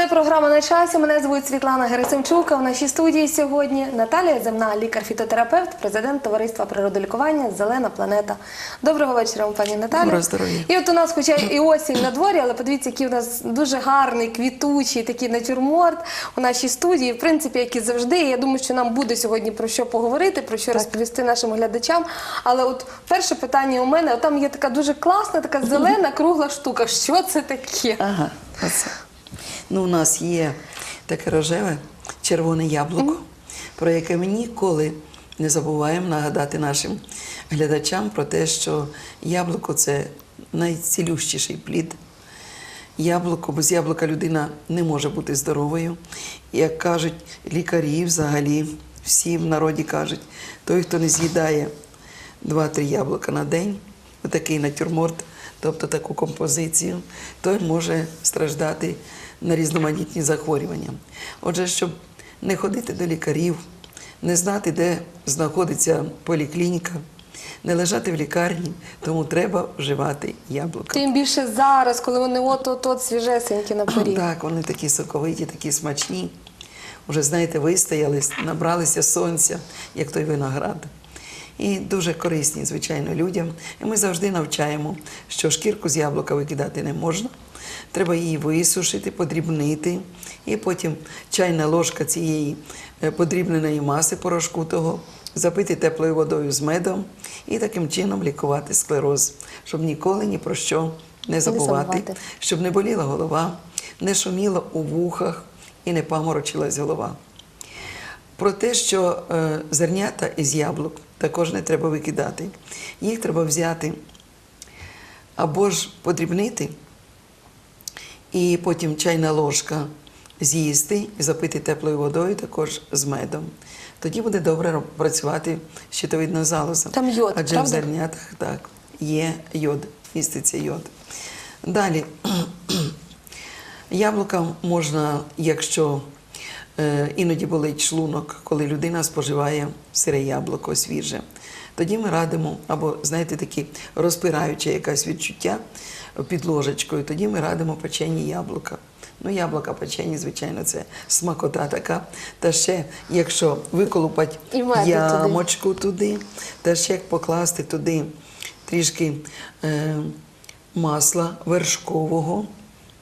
Це програма на часі. Мене звуть Світлана Герасимчука. В нашій студії сьогодні Наталія Земна, лікар-фітотерапевт, президент товариства природолікування Зелена планета. Доброго вечора, пані Наталі. Доброго здоров'я. І от у нас, хоча і осінь на дворі, але подивіться, який у нас дуже гарний, квітучий такий натюрморт у нашій студії. В принципі, як і завжди. Я думаю, що нам буде сьогодні про що поговорити, про що розповісти нашим глядачам. Але от перше питання у мене: от там є така дуже класна, така зелена кругла штука. Що це таке? Ага. Ну, у нас є таке рожеве червоне яблуко, про яке ми ніколи не забуваємо нагадати нашим глядачам про те, що яблуко це найцілющіший плід. Яблуко, без яблука людина не може бути здоровою. Як кажуть лікарі, взагалі, всі в народі кажуть, той, хто не з'їдає 2-3 яблука на день, отакий натюрморт, тобто таку композицію, той може страждати на різноманітні захворювання. Отже, щоб не ходити до лікарів, не знати, де знаходиться поліклініка, не лежати в лікарні, тому треба вживати яблука. Тим більше зараз, коли вони от-от-от свіжесенькі на порі. Так, вони такі соковиті, такі смачні. Уже, знаєте, вистоялись, набралися сонця, як той виноград. І дуже корисні, звичайно, людям. І ми завжди навчаємо, що шкірку з яблука викидати не можна. Треба її висушити, подрібнити, і потім чайна ложка цієї е, подрібненої маси порошку того запити теплою водою з медом і таким чином лікувати склероз, щоб ніколи ні про що не забувати, забувати. щоб не боліла голова, не шуміла у вухах і не паморочилась голова. Про те, що е, зернята із яблук також не треба викидати. Їх треба взяти або ж подрібнити, і потім чайна ложка з'їсти і запити теплою водою також з медом. Тоді буде добре працювати щитовидна залоза. Там йод, Адже правда? в зернятах так, є йод, міститься йод. Далі, яблука можна, якщо іноді болить шлунок, коли людина споживає сире яблуко свіже. Тоді ми радимо, або, знаєте, такі розпираюче якесь відчуття під ложечкою, тоді ми радимо печені яблука. Ну, яблука печені, звичайно, це смакота така. Та ще, якщо виколупать І меду туди. ямочку туди, та ще як покласти туди трішки е, масла вершкового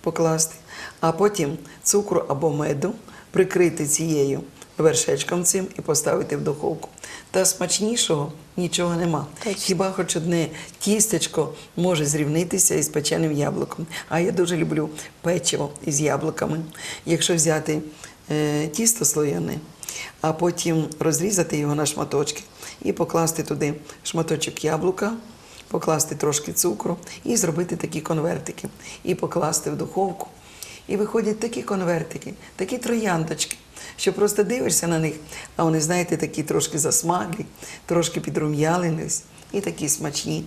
покласти, а потім цукру або меду прикрити цією вершечком цим і поставити в духовку. Та смачнішого нічого нема. Точно. Хіба хоч одне тістечко може зрівнитися із печеним яблуком. А я дуже люблю печиво із яблуками. Якщо взяти е, тісто слоєне, а потім розрізати його на шматочки і покласти туди шматочок яблука, покласти трошки цукру і зробити такі конвертики, і покласти в духовку. І виходять такі конвертики, такі трояндочки, що просто дивишся на них, а вони, знаєте, такі трошки засмаглі, трошки підрум'ялились і такі смачні,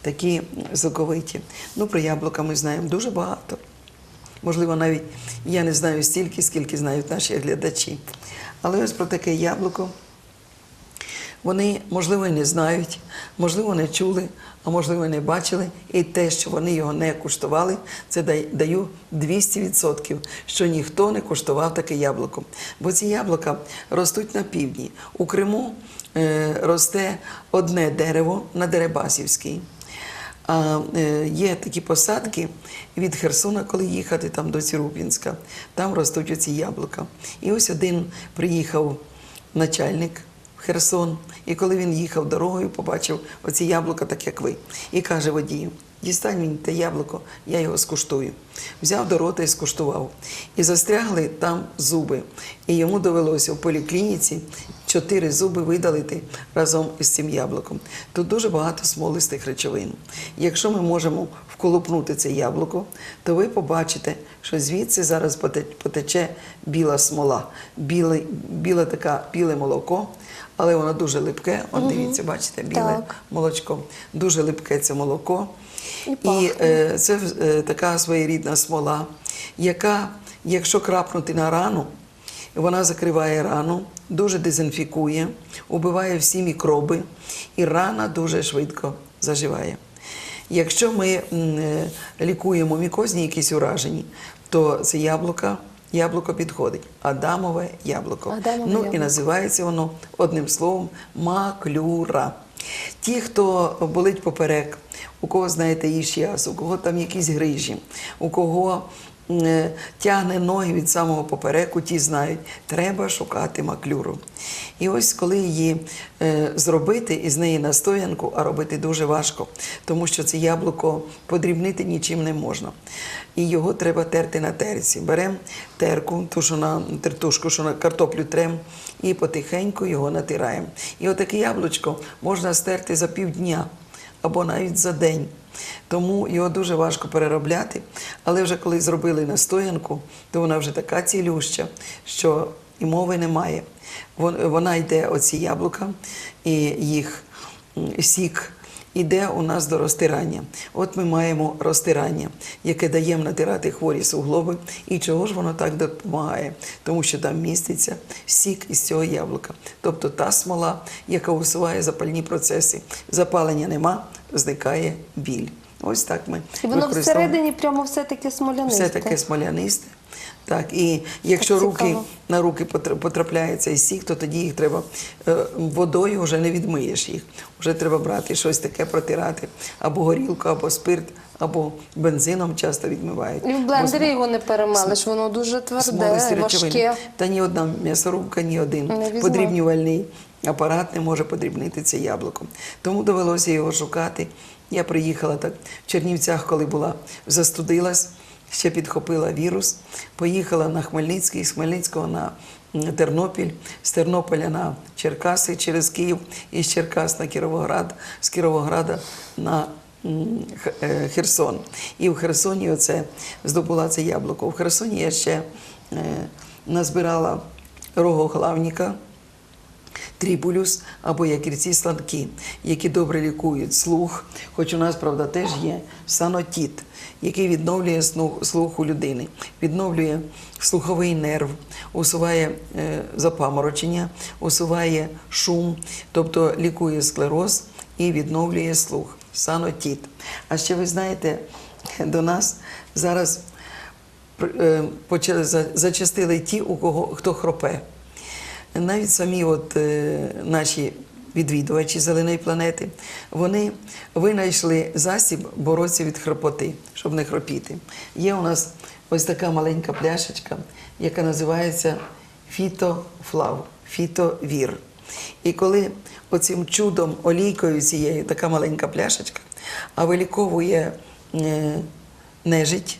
такі соковиті. Ну, про яблука ми знаємо дуже багато. Можливо, навіть я не знаю стільки, скільки знають наші глядачі. Але ось про таке яблуко вони, можливо, і не знають, можливо, не чули, а можливо, не бачили. І те, що вони його не куштували, це даю 200%, що ніхто не куштував таке яблуко. Бо ці яблука ростуть на півдні. У Криму е, росте одне дерево на Дерибасівській. А е, є такі посадки від Херсона, коли їхати там до Цірупінська, там ростуть оці яблука. І ось один приїхав начальник Херсон, і коли він їхав дорогою, побачив оці яблука, так як ви, і каже водію: дістань мені те яблуко, я його скуштую. Взяв до рота і скуштував. І застрягли там зуби. І йому довелося в поліклініці чотири зуби видалити разом із цим яблуком. Тут дуже багато смолистих речовин. Якщо ми можемо вколупнути це яблуко, то ви побачите, що звідси зараз потече біла смола, біле, біле така, біле молоко, але воно дуже липке. От дивіться, бачите, біле Так. молочко. Дуже липке це молоко. І І е, це е, така своєрідна смола, яка, якщо крапнути на рану, вона закриває рану, дуже дезінфікує, убиває всі мікроби, і рана дуже швидко заживає. Якщо ми е, лікуємо мікозні якісь уражені, то це яблука яблуко підходить. Адамове яблуко. Адамове ну і називається воно одним словом маклюра. Ті, хто болить поперек, у кого, знаєте, ішіаз, у кого там якісь грижі, у кого тягне ноги від самого попереку, ті знають, треба шукати маклюру. І ось коли її е, зробити із неї настоянку, а робити дуже важко, тому що це яблуко подрібнити нічим не можна. І його треба терти на терці. Беремо терку, ту, що на тертушку, що на картоплю трем, і потихеньку його натираємо. І отаке яблучко можна стерти за півдня або навіть за день. Тому його дуже важко переробляти. Але вже коли зробили настоянку, то вона вже така цілюща, що і мови немає. Вон- Вона йде, оці яблука, і їх сік іде у нас до розтирання. От ми маємо розтирання, яке даємо натирати хворі суглоби. І чого ж воно так допомагає? Тому що там міститься сік із цього яблука. Тобто та смола, яка усуває запальні процеси. Запалення нема, зникає біль. Ось так ми І воно всередині прямо все таке смолянисте. Все таке смолянисте. Так, і якщо Так руки на руки потр- потрапляє цей сік, то тоді їх треба е, водою вже не відмиєш їх. Вже треба брати щось таке протирати, або горілку, або спирт, або бензином часто відмивають. І в блендері його не перемалиш, воно дуже тверде, важке. Та ні одна м'ясорубка, ні один Не подрібнювальний апарат не може подрібнити це яблуко. Тому довелося його шукати. Я приїхала так в Чернівцях, коли була, застудилась, ще підхопила вірус. Поїхала на Хмельницький, з Хмельницького на Тернопіль, з Тернополя на Черкаси через Київ, і з Черкас на Кіровоград, з Кіровограда на е, Херсон. І в Херсоні оце здобула це яблуко. В Херсоні я ще е, назбирала рогоглавніка, трібулюс або якірці сладкі, які добре лікують слух. Хоч у нас, правда, теж є санотіт, який відновлює слух у людини, відновлює слуховий нерв, усуває е, запаморочення, усуває шум, тобто лікує склероз і відновлює слух. Санотіт. А ще ви знаєте, до нас зараз е, почали за- зачастили ті, у кого хто хропе. Навіть самі от, е, наші відвідувачі зеленої планети, вони винайшли засіб боротися від хропоти, щоб не хропіти. Є у нас ось така маленька пляшечка, яка називається фітофлав, фітовір. І коли оцим чудом, олійкою цією, така маленька пляшечка, а виліковує е, нежить,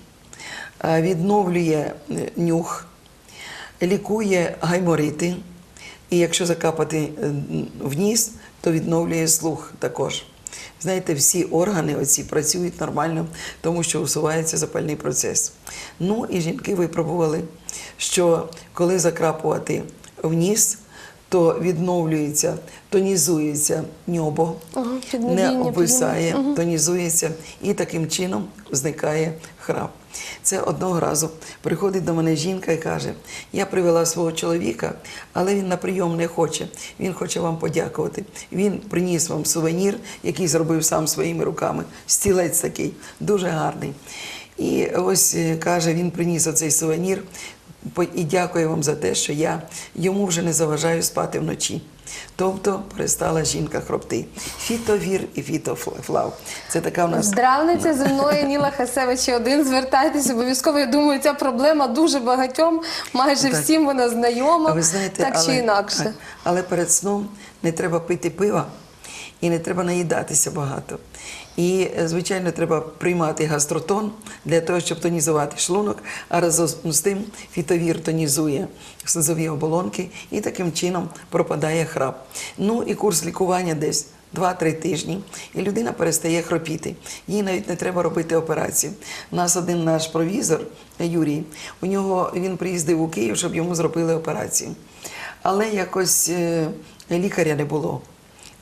відновлює е, нюх, лікує гайморити. І якщо закапати е, в ніс, то відновлює слух також. Знаєте, всі органи оці працюють нормально, тому що усувається запальний процес. Ну і жінки випробували, що коли закрапувати в ніс, то відновлюється, тонізується ньобо, Ага, не обвисає, тонізується і таким чином зникає храп. Це одного разу приходить до мене жінка і каже: Я привела свого чоловіка, але він на прийом не хоче. Він хоче вам подякувати. Він приніс вам сувенір, який зробив сам своїми руками. Стілець такий, дуже гарний. І ось е, каже, він приніс оцей сувенір. І дякую вам за те, що я йому вже не заважаю спати вночі. Тобто перестала жінка хропти. Фітовір і фітофлав. Це така в нас Здравниця земної Ніла Хасевича один. Звертайтеся обов'язково. Я думаю, ця проблема дуже багатьом, майже Так. всім вона знайома, ви знаєте, так але, інакше. але перед сном не треба пити пива і не треба наїдатися багато. І, е, звичайно, треба приймати гастротон для того, щоб тонізувати шлунок, а разом з тим фітовір тонізує слизові оболонки і таким чином пропадає храп. Ну і курс лікування десь 2-3 тижні, і людина перестає хропіти. Їй навіть не треба робити операцію. У нас один наш провізор Юрій, у нього він приїздив у Київ, щоб йому зробили операцію. Але якось е, лікаря не було.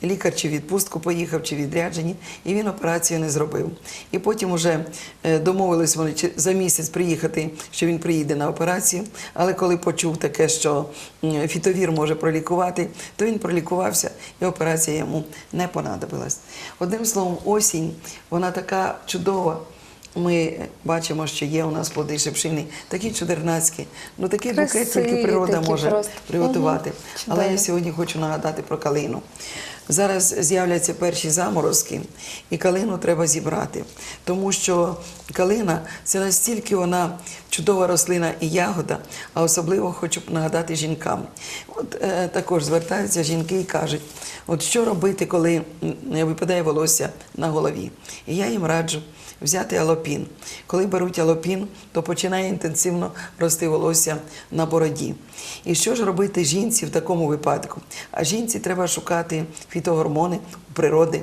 Лікар чи відпустку поїхав, чи відряджені, і він операцію не зробив. І потім уже е, домовились вони за місяць приїхати, що він приїде на операцію. Але коли почув таке, що фітовір може пролікувати, то він пролікувався, і операція йому не понадобилась. Одним словом, осінь, вона така чудова. ми бачимо, що є у нас плоди шипшини, такі чудернацькі. Ну такий букет тільки природа такі може просто. приготувати. Мгм. Але я сьогодні хочу нагадати про калину. Зараз з'являться перші заморозки, і калину треба зібрати, тому що калина це настільки вона чудова рослина і ягода, а особливо хочу нагадати жінкам. От е, також звертаються жінки і кажуть, от що робити, коли випадає волосся на голові. І я їм раджу взяти алопін. Коли беруть алопін, то починає інтенсивно рости волосся на бороді. І що ж робити жінці в такому випадку? А жінці треба шукати фітогормони у природи.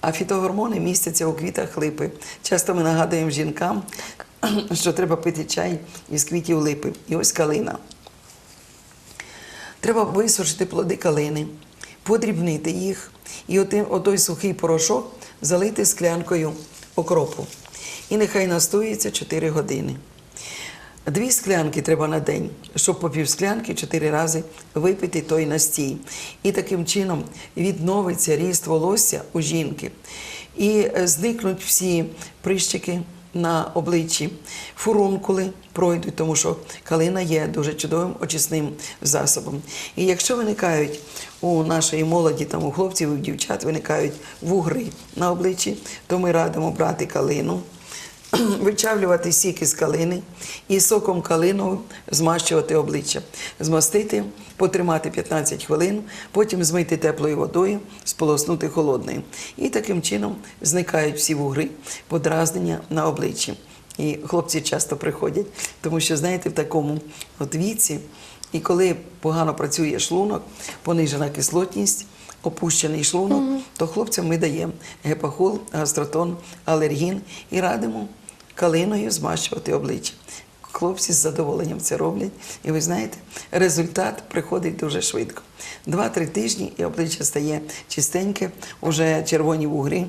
А фітогормони містяться у квітах липи. Часто ми нагадуємо жінкам, що треба пити чай із квітів липи. І ось калина. Треба висушити плоди калини, подрібнити їх і отой сухий порошок залити склянкою окропу. І нехай настоюється 4 години. Дві склянки треба на день, щоб по півсклянки чотири рази випити той настій. І таким чином відновиться ріст волосся у жінки. І е, зникнуть всі прищики на обличчі, фурункули пройдуть, тому що калина є дуже чудовим очисним засобом. І якщо виникають у нашої молоді, там у хлопців і у дівчат виникають вугри на обличчі, то ми радимо брати калину вичавлювати сік із калини і соком калиновим змащувати обличчя, змастити, потримати 15 хвилин, потім змити теплою водою, сполоснути холодною. І таким чином зникають всі вугри, подразнення на обличчі. І хлопці часто приходять, тому що, знаєте, в такому от віці, і коли погано працює шлунок, понижена кислотність, опущений шлунок, то хлопцям ми даємо гепахол, гастротон, алергін і радимо калиною змащувати обличчя. Хлопці з задоволенням це роблять. І ви знаєте, результат приходить дуже швидко. Два-три тижні і обличчя стає чистеньке, уже червоні вугри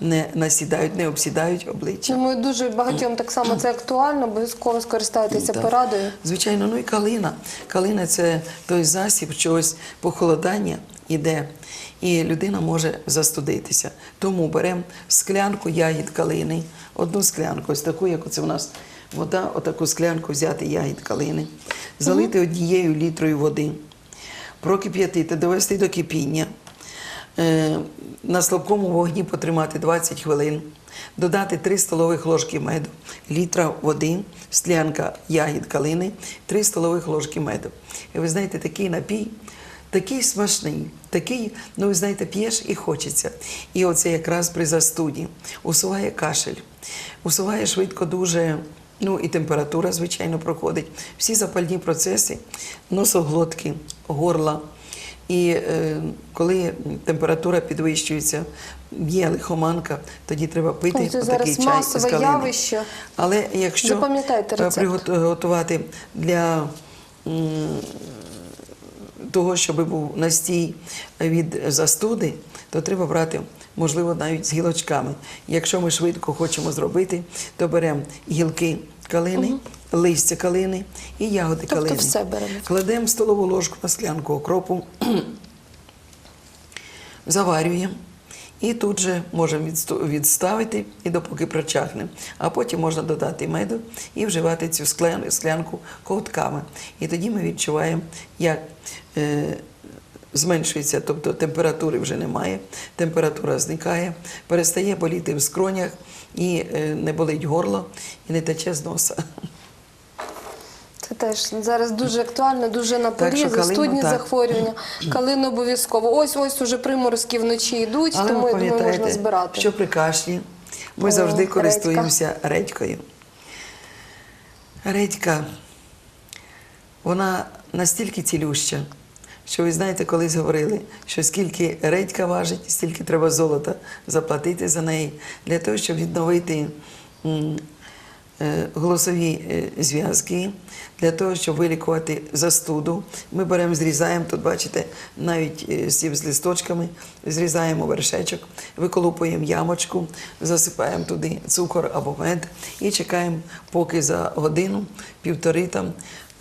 не насідають, не обсідають обличчя. Думаю, дуже багатьом так само це актуально, обов'язково скористайтеся Так. порадою. Звичайно, ну і калина. Калина це той засіб, що ось похолодання іде, і людина може застудитися. Тому беремо склянку ягід калини, одну склянку, ось таку, як оце у нас вода, отаку склянку взяти ягід калини, залити однією літрою води, прокип'ятити, довести до кипіння. Е, на слабкому вогні потримати 20 хвилин, додати 3 столових ложки меду, літра води, склянка ягід калини, 3 столових ложки меду. І ви знаєте, такий напій, такий смачний, такий, ну ви знаєте, п'єш і хочеться. І оце якраз при застуді усуває кашель, усуває швидко дуже. Ну і температура, звичайно, проходить. Всі запальні процеси, носоглотки, горла. І е, коли температура підвищується, є лихоманка, тоді треба пити Ой, це отакий чай з калини. явище. Але якщо е, приготувати для м, того, щоб був настій від застуди, то треба брати, можливо, навіть з гілочками. Якщо ми швидко хочемо зробити, то беремо гілки калини, листя калини і ягоди Тобто калини. все беремо. Кладемо столову ложку на склянку окропу, заварюємо. І тут же можемо відставити і допоки прочахне. А потім можна додати меду і вживати цю склянку ковтками. І тоді ми відчуваємо, як е, зменшується, тобто температури вже немає, температура зникає, перестає боліти в скронях і е, не болить горло, і не тече з носа. Теж зараз дуже актуально, дуже на порі, застудні так. захворювання. Калину обов'язково. Ось ось уже приморозки вночі йдуть, Але тому я думаю, можна збирати. що при кашлі ми О, завжди редька. користуємося редькою. Редька, вона настільки цілюща, що ви знаєте, колись говорили, що скільки редька важить, стільки треба золота заплатити за неї для того, щоб відновити голосові е, зв'язки, для того, щоб вилікувати застуду. Ми беремо, зрізаємо, тут бачите, навіть е, сів з листочками, зрізаємо вершечок, виколупуємо ямочку, засипаємо туди цукор або мед і чекаємо, поки за годину, півтори там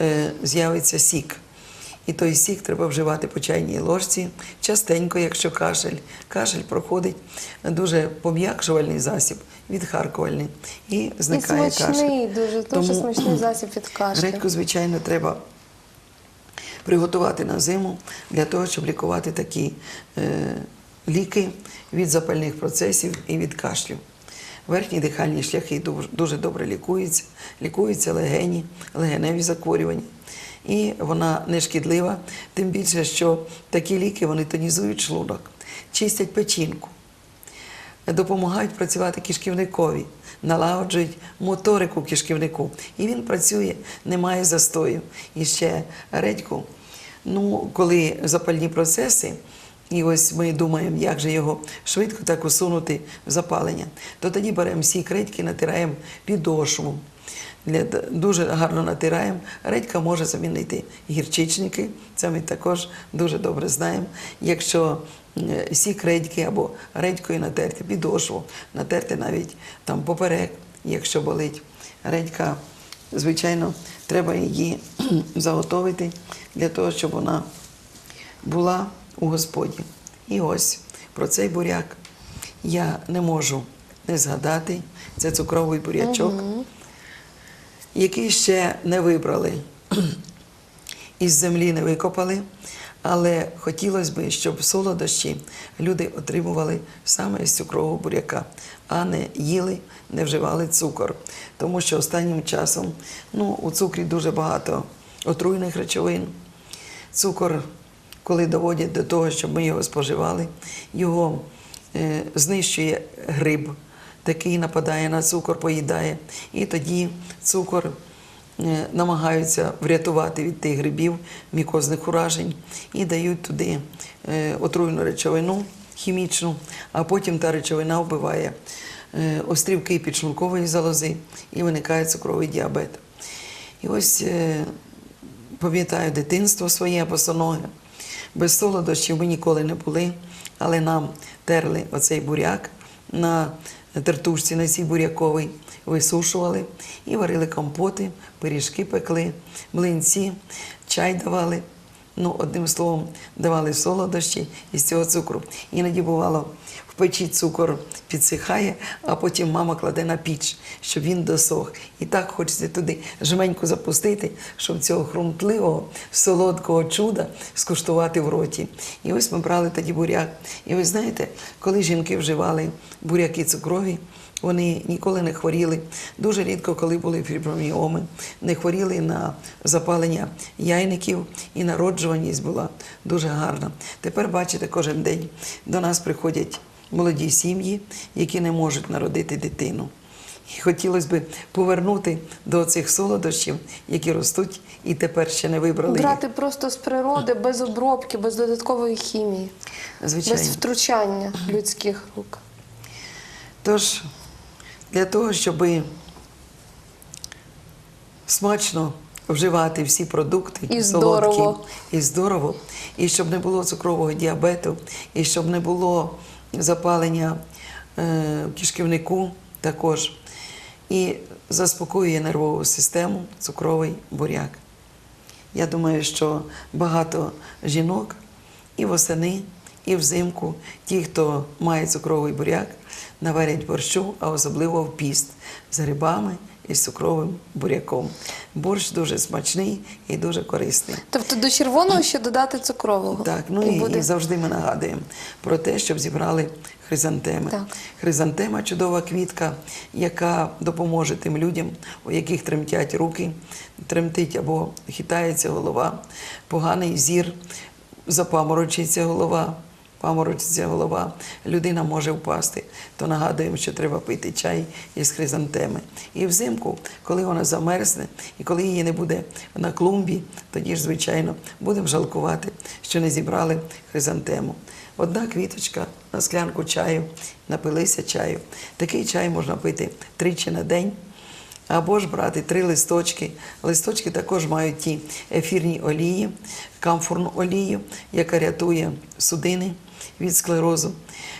е, з'явиться сік. І той сік треба вживати по чайній ложці частенько, якщо кашель. Кашель проходить дуже пом'якшувальний засіб, відхаркувальний. І зникає і смачний, кашель. дуже, дуже Тому смачний засіб від кашлю. Гречку, звичайно, треба приготувати на зиму для того, щоб лікувати такі е, ліки від запальних процесів і від кашлю. Верхні дихальні шляхи дуже, дуже добре лікуються, лікуються легені, легеневі захворювання. І вона не шкідлива, тим більше, що такі ліки вони тонізують шлунок, чистять печінку допомагають працювати кишківникові, налагоджують моторику кишківнику. І він працює, немає застою. І ще редьку. Ну, коли запальні процеси, і ось ми думаємо, як же його швидко так усунути в запалення, то тоді беремо сік редьки, натираємо підошву. Дуже гарно натираємо. Редька може замінити гірчичники, це ми також дуже добре знаємо. Якщо сік редьки або редькою натерти підошву, натерти навіть там поперек, якщо болить редька, звичайно, треба її заготовити для того, щоб вона була у Господі. І ось про цей буряк я не можу не згадати. Це цукровий бурячок який ще не вибрали, із землі не викопали, але хотілося б, щоб солодощі люди отримували саме з цукрового буряка, а не їли, не вживали цукор. Тому що останнім часом ну, у цукрі дуже багато отруйних речовин. Цукор, коли доводять до того, щоб ми його споживали, його е, знищує гриб такий нападає на цукор, поїдає. І тоді цукор е, намагаються врятувати від тих грибів, мікозних уражень і дають туди е, отруйну речовину хімічну, а потім та речовина вбиває е, острівки підшлункової залози і виникає цукровий діабет. І ось пам'ятаю дитинство своє босоноге. Без солодощів ми ніколи не були, але нам терли оцей буряк на тертушці на цій буряковій, висушували і варили компоти, пиріжки пекли, млинці, чай давали. Ну, одним словом, давали солодощі із цього цукру. Іноді бувало, печі цукор підсихає, а потім мама кладе на піч, щоб він досох. І так хочеться туди жменьку запустити, щоб цього хрумтливого, солодкого чуда скуштувати в роті. І ось ми брали тоді буряк. І ви знаєте, коли жінки вживали буряки цукрові, вони ніколи не хворіли. Дуже рідко, коли були фіброміоми, не хворіли на запалення яйників і народжуваність була дуже гарна. Тепер бачите, кожен день до нас приходять молоді сім'ї, які не можуть народити дитину. І хотілося б повернути до цих солодощів, які ростуть і тепер ще не вибрали. їх. Брати просто з природи, без обробки, без додаткової хімії, Звичайно. без втручання людських рук. Тож, для того, щоб смачно вживати всі продукти І солодкі, здорово. і здорово, і щоб не було цукрового діабету, і щоб не було запалення е, в кишківнику також. І заспокоює нервову систему цукровий буряк. Я думаю, що багато жінок і восени, і взимку, ті, хто має цукровий буряк, наварять борщу, а особливо в піст з грибами і з цукровим буряком. Борщ дуже смачний і дуже корисний. Тобто до червоного ще додати цукрового. Так, ну і, і завжди ми нагадуємо про те, щоб зібрали хризантеми. Так. Хризантема чудова квітка, яка допоможе тим людям, у яких тремтять руки, тремтить або хитається голова, поганий зір, запаморочиться голова. Паморочиться голова, людина може впасти, то нагадуємо, що треба пити чай із хризантеми. І взимку, коли вона замерзне, і коли її не буде на клумбі, тоді ж, звичайно, будемо жалкувати, що не зібрали хризантему. Одна квіточка на склянку чаю, напилися чаю. Такий чай можна пити тричі на день. Або ж брати три листочки. Листочки також мають ті ефірні олії, камфорну олію, яка рятує судини від склерозу,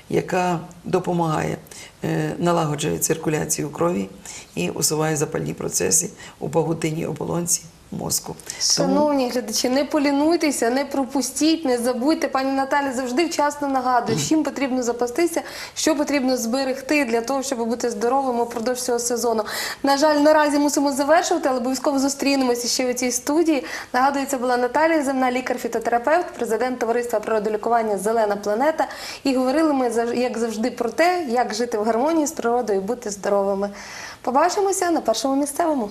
яка допомагає, е, налагоджує циркуляцію крові і усуває запальні процеси у пагутині оболонці мозку. Шановні глядачі, не полінуйтеся, не пропустіть, не забудьте. Пані Наталі завжди вчасно нагадує, чим потрібно запастися, що потрібно зберегти для того, щоб бути здоровим упродовж цього сезону. На жаль, наразі мусимо завершувати, але обов'язково зустрінемося ще у цій студії. Нагадую, це була Наталія Земна, лікар-фітотерапевт, президент товариства природолікування Зелена планета. І говорили ми як завжди про те, як жити в гармонії з природою і бути здоровими. Побачимося на першому місцевому.